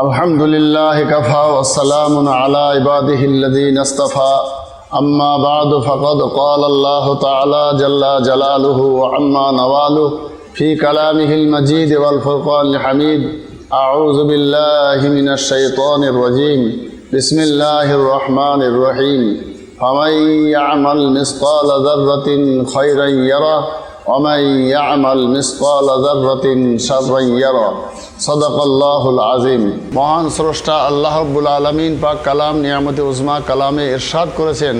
الحمد لله كفى والسلام على عباده الذين اصطفى أما بعد فقد قال الله تعالى جل جلاله وعما نواله في كلامه المجيد والفرقان الحميد أعوذ بالله من الشيطان الرجيم بسم الله الرحمن الرحيم فمن يعمل مثقال ذرة خيرا يره ومن يعمل مثقال ذرة شرا يره صدق الله العظيم মহান স্রষ্টা আল্লাহ রব্বুল আলমিন পাক কালাম নিয়ামতে উজমা কালামে ইরশাদ করেছেন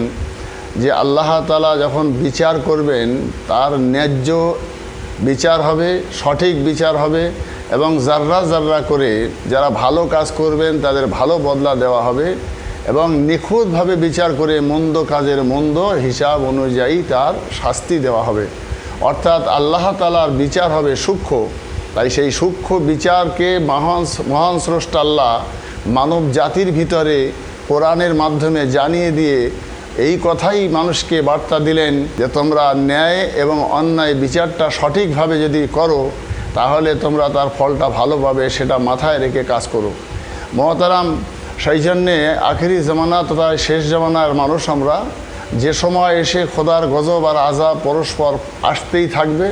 যে আল্লাহ তালা যখন বিচার করবেন তার ন্যায্য বিচার হবে সঠিক বিচার হবে এবং জাররা জাররা করে যারা ভালো কাজ করবেন তাদের ভালো বদলা দেওয়া হবে এবং নিখুঁতভাবে বিচার করে মন্দ কাজের মন্দ হিসাব অনুযায়ী তার শাস্তি দেওয়া হবে অর্থাৎ আল্লাহ তালার বিচার হবে সূক্ষ্ম। তাই সেই সূক্ষ্ম বিচারকে মহান মহান স্রষ্টা আল্লাহ মানব জাতির ভিতরে কোরআনের মাধ্যমে জানিয়ে দিয়ে এই কথাই মানুষকে বার্তা দিলেন যে তোমরা ন্যায় এবং অন্যায় বিচারটা সঠিকভাবে যদি করো, তাহলে তোমরা তার ফলটা ভালো পাবে সেটা মাথায় রেখে কাজ করো। মহতারাম, সেই জন্যে আখেরি জামানা তথা শেষ জামানার মানুষ আমরা যে সময় এসে খোদার গজব আর আজাব পরস্পর আসতেই থাকবে,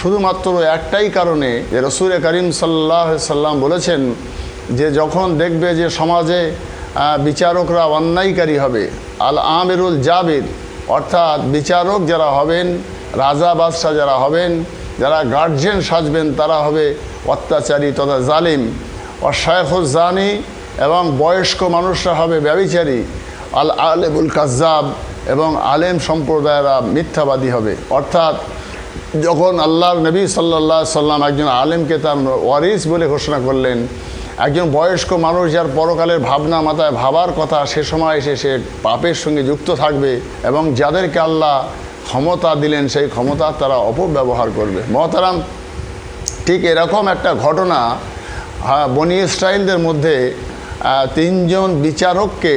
শুধুমাত্র একটাই কারণে যে রসুল করিম সাল্লাহ সাল্লাম বলেছেন যে যখন দেখবে যে সমাজে বিচারকরা অন্যায়কারী হবে, আল আমেরুল জাবির, অর্থাৎ বিচারক যারা হবেন, রাজা বাদশাহ যারা হবেন, যারা গার্জেন সাজবেন, তারা হবে অত্যাচারী তথা জালিম। জানি এবং বয়স্ক মানুষরা হবে ব্যবিচারী। আল আলেবুল কাজ্জাব এবং আলেম সম্প্রদায়েরা মিথ্যাবাদী হবে। অর্থাৎ যখন আল্লাহর নবী সাল্লাহ সাল্লাম একজন আলেমকে তার ওয়ারিস বলে ঘোষণা করলেন, একজন বয়স্ক মানুষ যার পরকালের ভাবনা মাথায় ভাবার কথা সে সময় এসে সে পাপের সঙ্গে যুক্ত থাকবে এবং যাদেরকে আল্লাহ ক্ষমতা দিলেন, সেই ক্ষমতা তারা অপব্যবহার করবে। মহতারাম, ঠিক এরকম একটা ঘটনা বনি ইসরায়েলদের মধ্যে তিনজন বিচারককে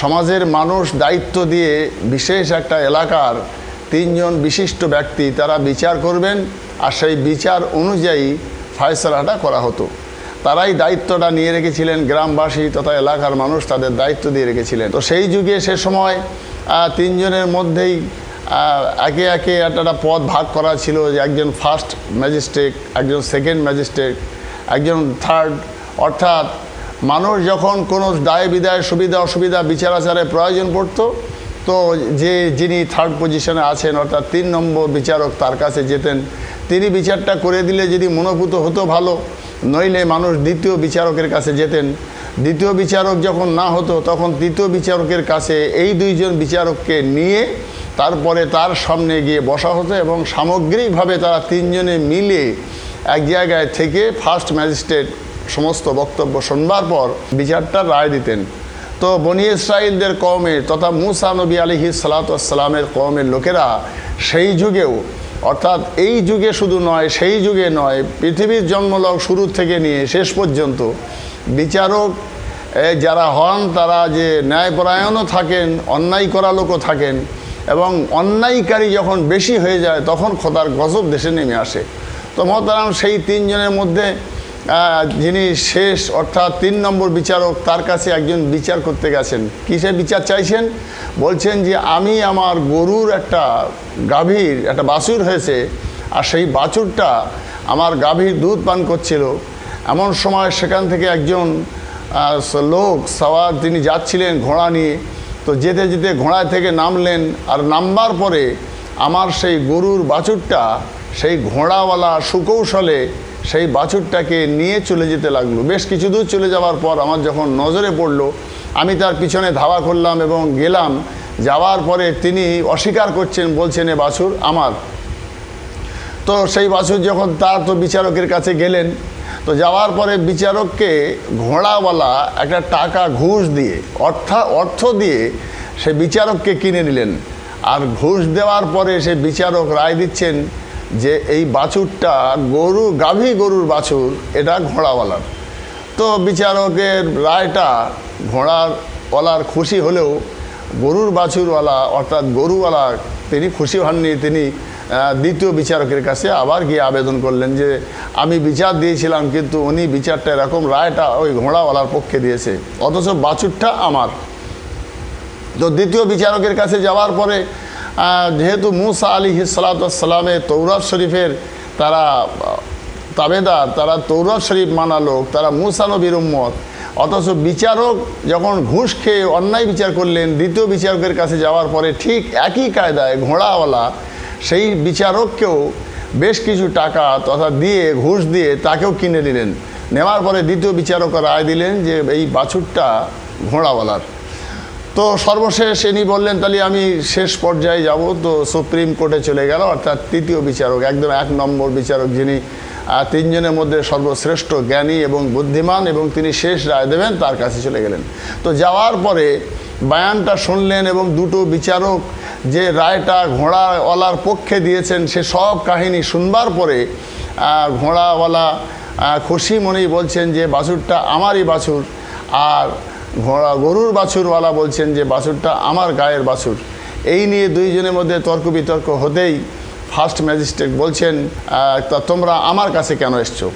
সমাজের মানুষ দায়িত্ব দিয়ে বিশেষ একটা এলাকার তিনজন বিশিষ্ট ব্যক্তি তারা বিচার করবেন, আর সেই বিচার অনুযায়ী ফয়সলাটা করা হতো। তারাই দায়িত্বটা নিয়ে রেখেছিলেন, গ্রামবাসী তথা এলাকার মানুষ তাদের দায়িত্ব দিয়ে রেখেছিলেন। তো সেই যুগে, সে সময় তিনজনের মধ্যেই একে একে একটা পদ ভাগ করা ছিল যে একজন ফার্স্ট ম্যাজিস্ট্রেট, একজন সেকেন্ড ম্যাজিস্ট্রেট, একজন থার্ড। অর্থাৎ মানুষ যখন কোনো দায়, বিদায়, সুবিধা, অসুবিধা, বিচার, আচারে প্রয়োজন পড়তো, তো যে যিনি থার্ড পজিশনে আছেন, অর্থাৎ তিন নম্বর বিচারক তার কাছে যেতেন, তিনি বিচারটা করে দিলে যদি মনোভূত হতো ভালো, নইলে মানুষ দ্বিতীয় বিচারকের কাছে যেতেন। দ্বিতীয় বিচারক যখন না হতো, তখন তৃতীয় বিচারকের কাছে এই দুইজন বিচারককে নিয়ে তারপরে তার সামনে গিয়ে বসা হতো এবং সামগ্রিকভাবে তারা তিনজনে মিলে এক জায়গায় থেকে ফার্স্ট ম্যাজিস্ট্রেট সমস্ত বক্তব্য শোনবার পর বিচারটা রায় দিতেন। তো বনি ইসরায়েলদের কওমে তথা মুসা নবী আলিহি সালাতামের কওমের লোকেরা সেই যুগেও, অর্থাৎ এই যুগে শুধু নয়, সেই যুগে নয়, পৃথিবীর জন্মলগ শুরু থেকে নিয়ে শেষ পর্যন্ত বিচারক যারা হন তারা যে ন্যায়পরায়ণও থাকেন, অন্যায় করা লোকও থাকেন এবং অন্যায়কারী যখন বেশি হয়ে যায় তখন খোদার গজব দেশে নেমে আসে। তো মহতারাম, সেই তিনজনের মধ্যে যিনি শেষ, অর্থাৎ তিন নম্বর বিচারক, তার কাছে একজন বিচার করতে গেছেন। কিসে বিচার চাইছেন? বলছেন যে, আমি আমার গরুর একটা গাভীর, একটা বাছুর হয়েছে, আর সেই বাছুরটা আমার গাভীর দুধ পান করছিল। এমন সময় সেখান থেকে একজন লোক, সওয়ার, তিনি যাচ্ছিলেন ঘোড়া নিয়ে। তো যেতে যেতে ঘোড়া থেকে নামলেন, আর নামবার পরে আমার সেই গরুর বাছুরটা, সেই ঘোড়াওয়ালা সুকৌশলে সেই বাছুরটাকে নিয়ে চলে যেতে লাগল। বেশ কিছু দূর চলে যাওয়ার পর আমার যখন নজরে পড়ল, আমি তার পিছনে ধাওয়া করলাম এবং গেলাম। যাওয়ার পরে তিনি অস্বীকার করছেন, বলছেন, এ বাছুর আমার। তো সেই বাছুর যখন তার তো বিচারকের কাছে গেলেন, তো যাওয়ার পরে বিচারককে ঘোড়াওয়ালা একটা টাকা ঘুষ দিয়ে, অর্থা, অর্থ দিয়ে সে বিচারককে কিনে নিলেন। আর ঘুষ দেওয়ার পরে সে বিচারক রায় দিচ্ছেন যে এই বাছুরটা গরু, গাভী গরুর বাছুর, এটা ঘোড়াওয়ালার। তো বিচারকের রায়টা ঘোড়ার ওয়ালার খুশি হলেও গরুর বাছুরওয়ালা, অর্থাৎ গরুওয়ালা, তিনি খুশি হননি, তিনি দ্বিতীয় বিচারকের কাছে আবার গিয়ে আবেদন করলেন যে, আমি বিচার দিয়েছিলাম, কিন্তু উনি বিচারটা এরকম রায়টা ওই ঘোড়াওয়ালার পক্ষে দিয়েছে, অথচ বাছুরটা আমার। তো দ্বিতীয় বিচারকের কাছে যাওয়ার পরে যেহেতু মুসা আলী সালাতামের তৌরাত শরীফের তারা, তাবেদার, তারা তৌরাত শরীফ মানা লোক, তারা মুসা নবীর উম্মত। অথচ বিচারক যখন ঘুষ খেয়ে অন্যায় বিচার করলেন, দ্বিতীয় বিচারকের কাছে যাওয়ার পরে ঠিক একই কায়দায় ঘোড়াওয়ালা সেই বিচারককেও বেশ কিছু টাকা তথা দিয়ে, ঘুষ দিয়ে তাকেও কিনে নিলেন। নেওয়ার পরে দ্বিতীয় বিচারক রায় দিলেন যে এই বাছুরটা ঘোড়াওয়ালার। তো সর্বশেষ ইনি বললেন, তাহলে আমি শেষ পর্যায়ে যাব। তো সুপ্রিম কোর্টে চলে গেল, অর্থাৎ তৃতীয় বিচারক, একদম এক নম্বর বিচারক যিনি তিনজনের মধ্যে সর্বশ্রেষ্ঠ জ্ঞানী এবং বুদ্ধিমান এবং তিনি শেষ রায় দেবেন, তার কাছে চলে গেলেন। তো যাওয়ার পরে বায়ানটা শুনলেন এবং দুটো বিচারক যে রায়টা ঘোড়াওয়ালার পক্ষে দিয়েছেন, সে সব কাহিনী শুনবার পরে ঘোড়াওয়ালা খুশি মনেই বলছেন যে, বাছুরটা আমারই বাছুর, আর ঘোড়া গরুর বাছুরওয়ালা বলছেন যে বাছুরটা আমার গায়ের বাছুর। এই নিয়ে দুইজনের মধ্যে তর্ক বিতর্ক হতেই ফার্স্ট ম্যাজিস্ট্রেট বলছেন তা তোমরা আমার কাছে কেন এসছো?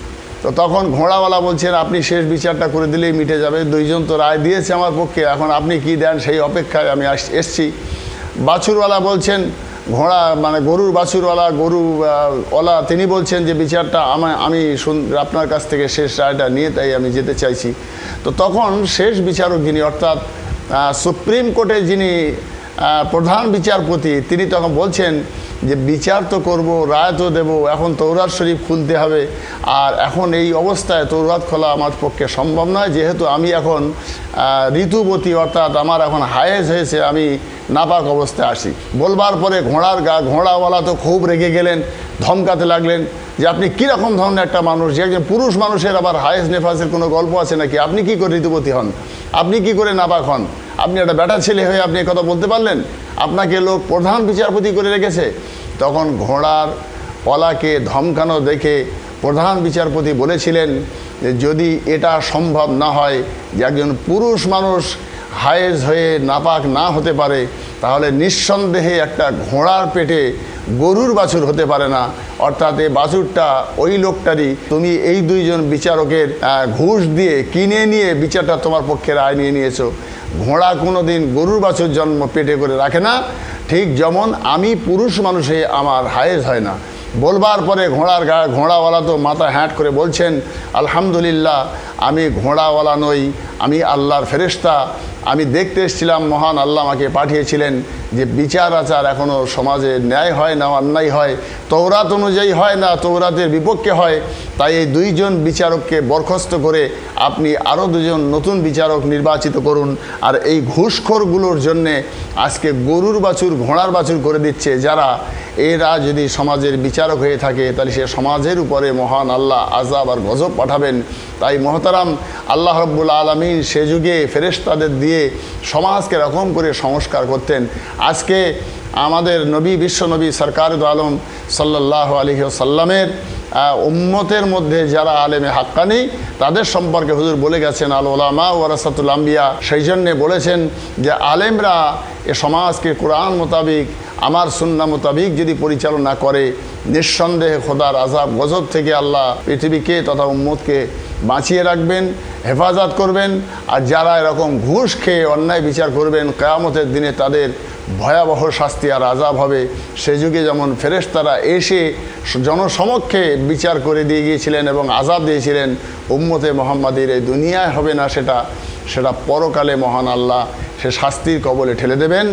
তো তখন ঘোড়াওয়ালা বলছেন, আপনি শেষ বিচারটা করে দিলেই মিটে যাবে। দুইজন তো রায় দিয়েছে আমার পক্ষে। এখন আপনি কি দেন সেই অপেক্ষায় আমি এসছি। বাছুরওয়ালা বলছেন ঘোড়া মানে গরুর বাছুরওয়ালা, গরু ওলা, তিনি বলছেন যে বিচারটা আমার আমি আপনার কাছ থেকে শেষ রায়টা নিয়ে তাই আমি যেতে চাইছি। তো তখন শেষ বিচারক যিনি, অর্থাৎ সুপ্রিম কোর্টে যিনি প্রধান বিচারপতি, তিনি তখন বলছেন যে বিচার তো করব, রায় তো দেবো, এখন তৌরাত শরীফ খুলতে হবে, আর এখন এই অবস্থায় তৌরাত খোলা আমার পক্ষে সম্ভব নয়। যেহেতু আমি এখন ঋতুবতী অর্থাৎ আমার এখন হায়েজ হয়েছে, আমি নাপাক অবস্থায় আসি বলবার পরে ঘোড়ার গা, ঘোড়াওয়ালা তো খুব রেগে গেলেন, ধমকাতে লাগলেন যে আপনি কীরকম ধরনের একটা মানুষ, যে একজন পুরুষ মানুষের আবার হায়েজ নেফাসের কোনো গল্প আছে নাকি? আপনি কি করে ঋতুপতি হন? আপনি কি করে নাপাক হন? আপনি একটা বেটা ছেলে হয়ে আপনি কথা বলতে পারলেন? আপনাকে লোক প্রধান বিচারপতি করে রেখেছে। তখন ঘোড়ার পলাকে ধমকানো দেখে প্রধান বিচারপতি বলেছিলেন যে, যদি এটা সম্ভব না হয় যে একজন পুরুষ মানুষ হায়েজ হয়ে নাপাক না হতে পারে, তাহলে নিঃসন্দেহে একটা ঘোড়ার পেটে গরুর বাছুর হতে পারে না। অর্থাৎ এই বাছুরটা ওই লোকটারই। তুমি এই দুইজন বিচারকের ঘুষ দিয়ে কিনে নিয়ে বিচারটা তোমার পক্ষে রায় নিয়ে নিয়েছো। ঘোড়া কোনো দিন গরুর বাছুর জন্ম পেটে করে রাখে না। ঠিক যেমন আমি পুরুষ মানুষে আমার হায়েজ হয় না। বলবার পরে ঘোড়ার গা ঘোড়াওয়ালা তো মাথা হ্যাট করে বলছেন, আলহামদুলিল্লাহ, আমি ঘোড়াওয়ালা নই আমি আল্লাহর ফেরেশতা, আমি দেখতে এসেছিলাম, মহান আল্লাহ আমাকে পাঠিয়েছিলেন যে বিচার আচার এখনও সমাজে ন্যায় হয় না, অন্যায় হয় তৌরাত অনুযায়ী হয় না তৌরাতের বিপক্ষে হয়, তাই এই দুইজন বিচারককে বরখাস্ত করে আপনি আরও দুজন নতুন বিচারক নির্বাচিত করুন। আর এই ঘুষখোরগুলোর জন্যে আজকে গরুর বাছুর, ঘোড়ার বাছুর করে দিচ্ছে যারা। এরা যদি সমাজের বিচারক হয়ে থাকে, তাহলে সে সমাজের উপরে মহান আল্লাহ আজাব আর গজব পাঠাবেন। তাই মহতারাম, আল্লাহ রব্বুল আলমিন সে যুগে ফেরেশতাদের দিয়ে সমাজকে রকম করে সংস্কার করতেন। আজকে আমাদের নবী বিশ্বনবী সরকার আলম সাল্লাহ আলহি সাল্লামের উম্মতের মধ্যে যারা আলেমে হাক্কানি, তাদের সম্পর্কে হুজুর বলে গেছেন আল ওলামা ওয়ারাসাতুল আম্বিয়া। সেই জন্যে বলেছেন যে আলেমরা এ সমাজকে কোরআন মোতাবিক, আমার সুন্না মোতাবিক যদি পরিচালনা করে, নিঃসন্দেহে খোদার আজাব গজব থেকে আল্লাহ পৃথিবীকে তথা উম্মতকে বাঁচিয়ে রাখবেন, হেফাজত করবেন, আর যারা এরকম ঘুষ খেয়ে অন্যায় বিচার করবেন, কেয়ামতের দিনে তাদের ভয়াবহ শাস্তি আর আজাব হবে। সে যুগে যেমন ফেরেশতারা এসে জনসমক্ষে বিচার করে দিয়ে গিয়েছিলেন এবং আজাব দিয়েছিলেন, উম্মতে মোহাম্মদের এই দুনিয়ায় হবে না সেটা সেটা পরকালে মহান আল্লাহ সে শাস্তির কবলে ঠেলে দেবেন।